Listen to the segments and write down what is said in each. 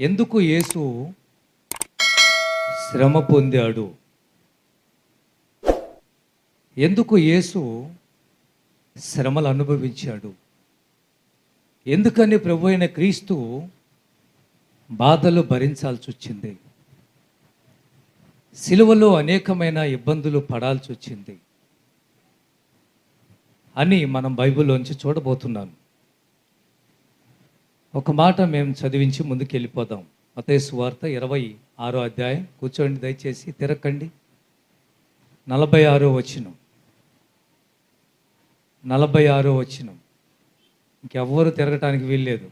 ఎందుకు యేసు శ్రమ పొందాడు? ఎందుకు యేసు శ్రమలు అనుభవించాడు? ఎందుకని ప్రభు అయిన క్రీస్తు బాధలు భరించాల్సి వచ్చింది? సిలువలో అనేకమైన ఇబ్బందులు పడాల్సి వచ్చింది? అని మనం బైబిల్లోంచి చూడబోతున్నాను ఒక మాట మేము చదివించి ముందుకు వెళ్ళిపోదాం మతేసు వార్త ఇరవై ఆరో అధ్యాయం. కూర్చోండి దయచేసి తిరక్కండి. నలభై ఆరో వచ్చినం నలభై ఆరో వచ్చినం ఇంకెవ్వరు తిరగటానికి వీల్లేదు.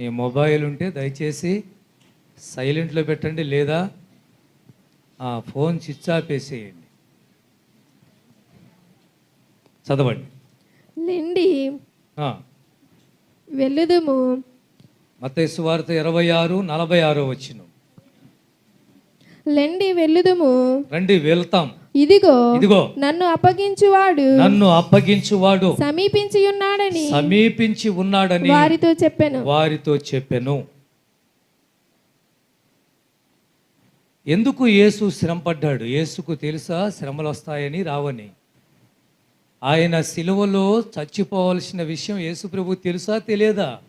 మీ మొబైల్ ఉంటే దయచేసి సైలెంట్లో పెట్టండి లేదా ఆ ఫోన్ స్విచ్ ఆఫ్ వేసేయండి చదవండి. ఆ. వెళ్ళుదుము. మత్తయి వార్త ఇరవై ఆరు నలభై ఆరో వచ్చిన. లెండి వెళ్ళుదుము. రండి వెళ్తాం. ఇదిగో ఇదిగో. నన్ను అప్పగించువాడు. నన్ను అప్పగించువాడు. సమీపించి ఉన్నాడని సమీపించి ఉన్నాడని వారితో చెప్పాను. వారితో చెప్పెను. ఎందుకు యేసు శ్రమ పడ్డాడు యేసుకు తెలుసా? శ్రమలు వస్తాయని రావని. ఆయన సిలువలో చచ్చిపోవాల్సిన విషయం యేసుప్రభు తెలుసా తెలియదా?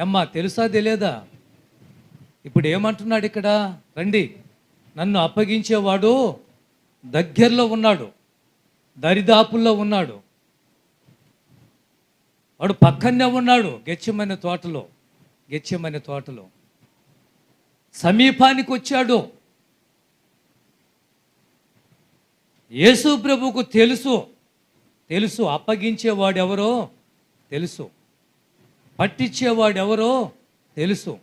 అమ్మా తెలుసా తెలియదా? ఇప్పుడు ఏమంటున్నాడు ఇక్కడ? రండి. నన్ను అప్పగించేవాడు దగ్గరలో ఉన్నాడు. దరిదాపుల్లో ఉన్నాడు. వాడు పక్కనే ఉన్నాడు గెచ్చమైన తోటలో గెచ్చమైన తోటలో. సమీపానికి వచ్చాడు. యేసు ప్రభుకు తెలుసు తెలుసు అప్పగించేవాడు ఎవరో తెలుసు. పట్టించేవాడు ఎవరో తెలుసు.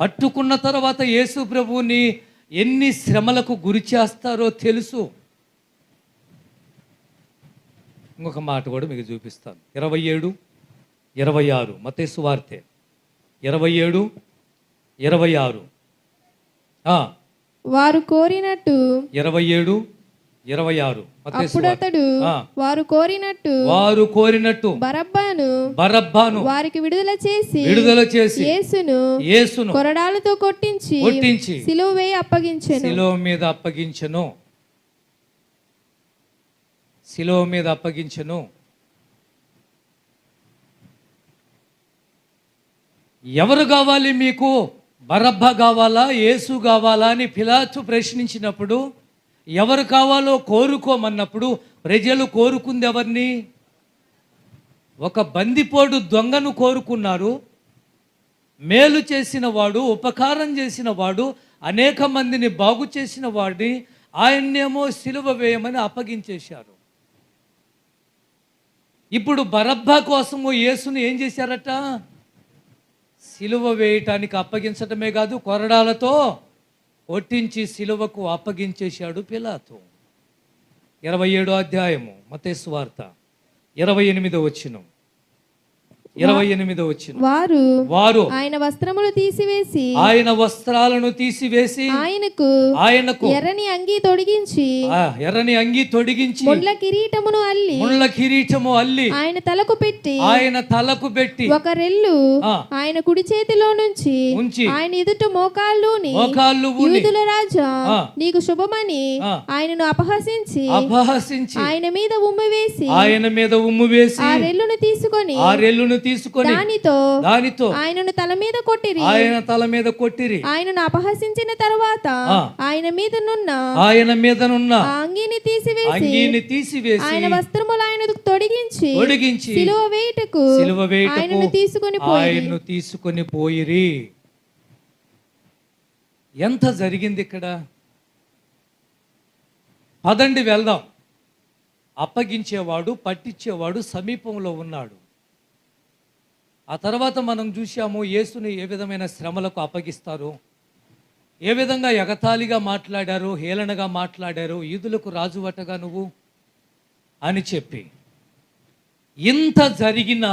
పట్టుకున్న తర్వాత యేసు ప్రభువుని ఎన్ని శ్రమలకు గురి చేస్తారో తెలుసు. ఇంకొక మాట కూడా మీకు చూపిస్తాను. ఇరవై ఏడు ఇరవై ఆరు మతేసు వార్తే. ఇరవై ఏడు ఇరవై ఆరు. వారు కోరినట్టు ఇరవై ఏడు ఇరవై ఆరు. అప్పుడు. అతడు. వారు కోరినట్టు వారు కోరినట్టు బరబ్బాను బరబ్బాను వారికి విడుదల చేసి విడుదల చేసి యేసును యేసును కొరడాలతో కొట్టించి కొట్టించి సిలువ వేయి అప్పగించెను. శిలువ మీద అప్పగించను. శిలువ మీద అప్పగించను. ఎవరు కావాలి మీకు? బరబ్బ కావాలా? యేసు కావాలా? అని పిలాతు ప్రశ్నించినప్పుడు ఎవరు కావాలో కోరుకోమన్నప్పుడు ప్రజలు కోరుకుంది ఎవరిని ఒక బందిపోడు దొంగను కోరుకున్నారు. మేలు చేసిన వాడు ఉపకారం చేసిన వాడు అనేక మందిని బాగు చేసిన వాడిని ఆయన్నేమో సిలువ వేయమని అప్పగించేశారు. ఇప్పుడు బరబ్బా కోసము యేసుని ఏం చేశారట? సిలువ వేయటానికి అప్పగించటమే కాదు కొరడాలతో ఒట్టించి సిలువకు అప్పగించేశాడు పిలాతు. ఇరవై ఏడో అధ్యాయము మతేశ్వార్త ఇరవై ఎనిమిదో వచ్చినం ఇరవై ఎనిమిదో వచ్చిన వారు వారు ఆయన వస్త్రములు తీసివేసి ఆయన వస్త్రాలను తీసివేసి ఆయనకు ఆయనకు ఎర్రని అంగీ తొడిగించి ఎర్రని అంగి తొడిగించి ముళ్ళ కిరీటమును అల్లి ముళ్ళ కిరీటము అల్లి ఆయన తలకు పెట్టి ఆయన తలకు పెట్టి ఒక రెల్లు. ఆయన కుడి చేతిలో నుంచి ఉంచి ఆయన ఎదుట మోకాళ్ళుని మోకాళ్ళు యూదుల రాజా. నీకు శుభమని. ఆయనను అపహసించి అపహసించి ఆయన మీద ఉమ్మి వేసి ఆయన మీద ఉమ్ము వేసి ఆ రెల్లును తీసుకొని ఆ రెల్లును తీసుకొని దానితో దానితో ఆయనను తల మీద కొట్టిరి. ఆయన తల మీద కొట్టిరి. ఆయనను అపహసించిన తరువాత. ఆయన మీదనున్న ఆయన మీదనున్న ఆ అంగీని తీసివేసి అంగీని తీసివేసి ఆయన వస్త్రములు ఆయనకు తొడిగించి తొడిగించి సిలువ వేయుటకు సిలువ వేయుటకు ఆయనను తీసుకొని పోయి ఆయన్ను తీసుకొని పోయిరి. ఎంత జరిగింది ఇక్కడ? పదండి వెళ్దాం. అప్పగించేవాడు పట్టించేవాడు సమీపంలో ఉన్నాడు. ఆ తర్వాత మనం చూసాము యేసుని ఏ విధమైన శ్రమలకు అప్పగిస్తారు ఏ విధంగా ఎగతాళిగా మాట్లాడారు హేళనగా మాట్లాడారు ఈదులకు రాజువటగా నువ్వు అని చెప్పి ఇంత జరిగినా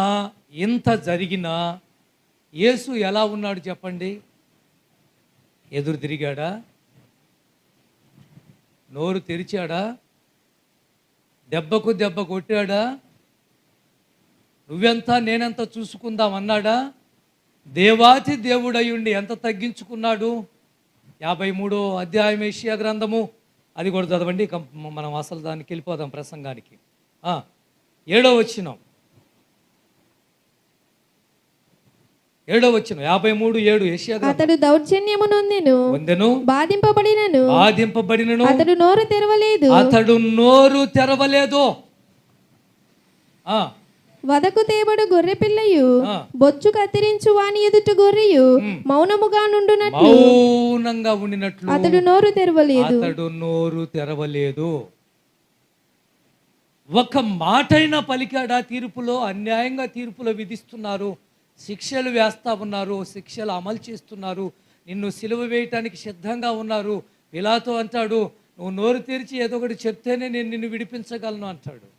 ఇంత జరిగినా యేసు ఎలా ఉన్నాడు చెప్పండి? ఎదురు తిరిగాడా? నోరు తెరిచాడా? దెబ్బకు దెబ్బ కొట్టాడా? నువ్వెంత నేనెంత చూసుకుందాం అన్నాడా? దేవాతి దేవుడయ్యుండి ఎంత తగ్గించుకున్నాడు? యాభై మూడో అధ్యాయం ఏషియా గ్రంథము. అది కూడా చదవండి మనం అసలు దానికి వెళ్ళిపోదాం ప్రసంగానికి. ఆ, ఏడో వచ్చినాం ఏడో వచ్చిన యాభై మూడు ఏడు ఏషియా అతడు దౌర్జన్యము నొందెను వందెను బాధింపబడినను. బాధింపబడినను? అతడు నోరు తెరవలేదు. అతడు నోరు తెరవలేదు? వదకు తేబడు గొర్రె పిల్లయు. బొచ్చు కత్తిరించు వాని ఎదుట గొర్రెయు మౌనముగా నుండునట్లు. మౌనంగా ఉండినట్లు. అతడు నోరు తెరవలేదు. అతడు నోరు తెరవలేదు. ఒక మాటైన పలికాడా తీర్పులో? అన్యాయంగా తీర్పులో విధిస్తున్నారు. శిక్షలు వేస్తా ఉన్నారు. శిక్షలు అమలు చేస్తున్నారు. నిన్ను సిలువ వేయటానికి సిద్ధంగా ఉన్నారు. ఇలాతో అంటాడు నువ్వు నోరు తెరిచి ఏదో ఒకటి చెప్తేనే నేను నిన్ను విడిపించగలను అంటాడు.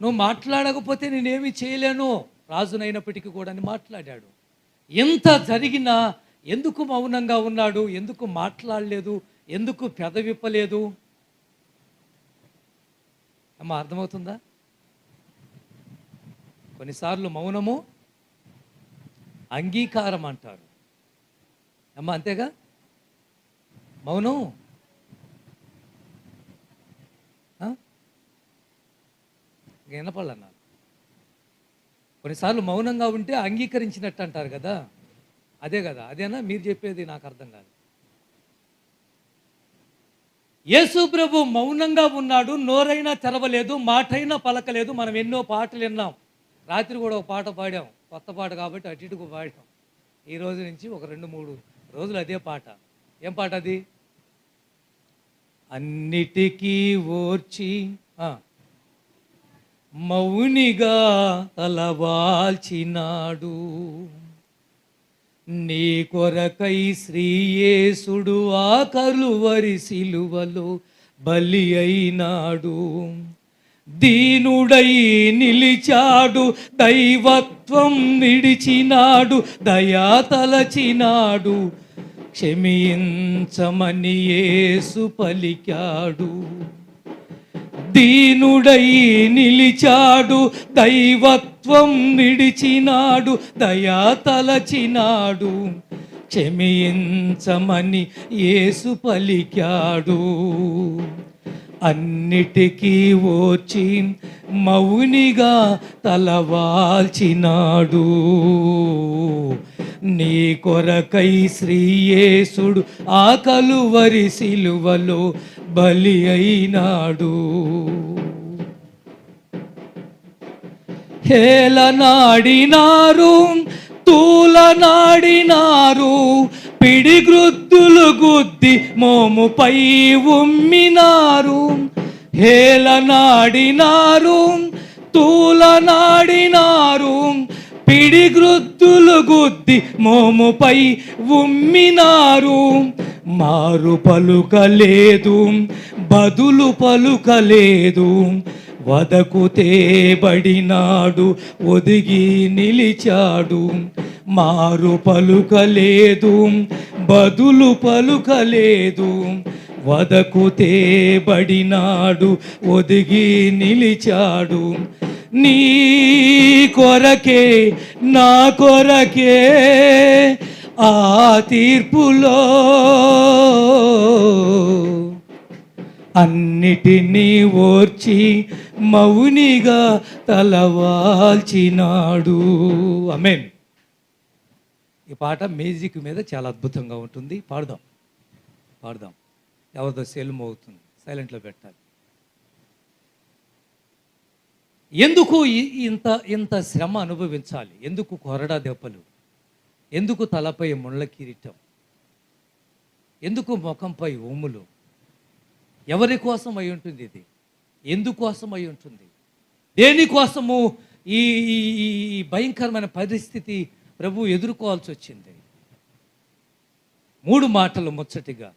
నువ్వు మాట్లాడకపోతే నేనేమి చేయలేను. రాజునైనప్పటికీ కూడా అని మాట్లాడాడు. ఎంత జరిగినా ఎందుకు మౌనంగా ఉన్నాడు? ఎందుకు మాట్లాడలేదు? ఎందుకు పెదవిప్పలేదు? అమ్మ అర్థమవుతుందా? కొన్నిసార్లు మౌనము అంగీకారం అంటారు. అమ్మ అంతేగా? మౌనం వినపడన్నారు కొన్నిసార్లు మౌనంగా ఉంటే అంగీకరించినట్టు అంటారు కదా. అదే కదా. అదేనా? మీరు చెప్పేది నాకు అర్థం కాదు. యేసు ప్రభు మౌనంగా ఉన్నాడు నోరైనా తెరవలేదు మాటైనా పలకలేదు మనం ఎన్నో పాటలు విన్నాం. రాత్రి కూడా ఒక పాట పాడాం. కొత్త పాట కాబట్టి అటు ఇటుకు పాడాం. ఈ రోజు నుంచి ఒక రెండు మూడు రోజులు అదే పాట. ఏం పాట అది? అన్నిటికీ ఓర్చి మౌనిగా తలవాల్చినాడు నీ కొరకై శ్రీయేసుడు ఆ కలువరి సిలువలో బలి అయినాడు. దీనుడై నిలిచాడు దైవత్వం విడిచినాడు దయా తలచినాడు. క్షమించమని యేసు పలికాడు. దీనుడై నిలిచాడు దైవత్వం విడిచినాడు దయా తలచినాడు క్షమించమని యేసు పలికాడు. అన్నిటికీ ఓచి మౌనిగా తలవాల్చినాడు. నీ కొరకై శ్రీయేసుడు ఆకలు వరి సిలువలో బలి అయినాడు. హేలనాడినారు తూలనాడినారు పిడిగ్రుద్దులు గుద్ది మోముపై ఉమ్మినారు. హేలనాడినారు తూలనాడినారు పిడిగ్రుద్దులు గుద్ది మోముపై ఉమ్మినారు. మారు పలుకలేదు బదులు పలుకలేదు. వదకు తేబడినాడు ఒదిగి నిలిచాడు. మారు పలుకలేదు బదులు పలుకలేదు. వదకు తేబడినాడు ఒదిగి నిలిచాడు. నీ కొరకే నా కొరకే ఆ తీర్పులో అన్నిటినీ ఓర్చి మౌనిగా తలవాల్చినాడు. అమేన్ ఈ పాట మ్యూజిక్ మీద చాలా అద్భుతంగా ఉంటుంది. పాడదాం. పాడదాం. ఎవరిదో సెల్ మోగుతుంది. సైలెంట్లో పెట్టాలి. ఎందుకు ఇంత ఇంత శ్రమ అనుభవించాలి? ఎందుకు కొరడా దెబ్బలు? ఎందుకు తలపై ముళ్ళ కిరీటం? ఎందుకు ముఖంపై ఉమ్ములు? ఎవరి కోసం అయి ఉంటుంది ఇది? ఎందుకోసం అయి ఉంటుంది? దేనికోసము ఈ ఈ- ఈ భయంకరమైన పరిస్థితి ప్రభు ఎదుర్కోవాల్సి వచ్చింది? మూడు మాటలు ముచ్చటిగా.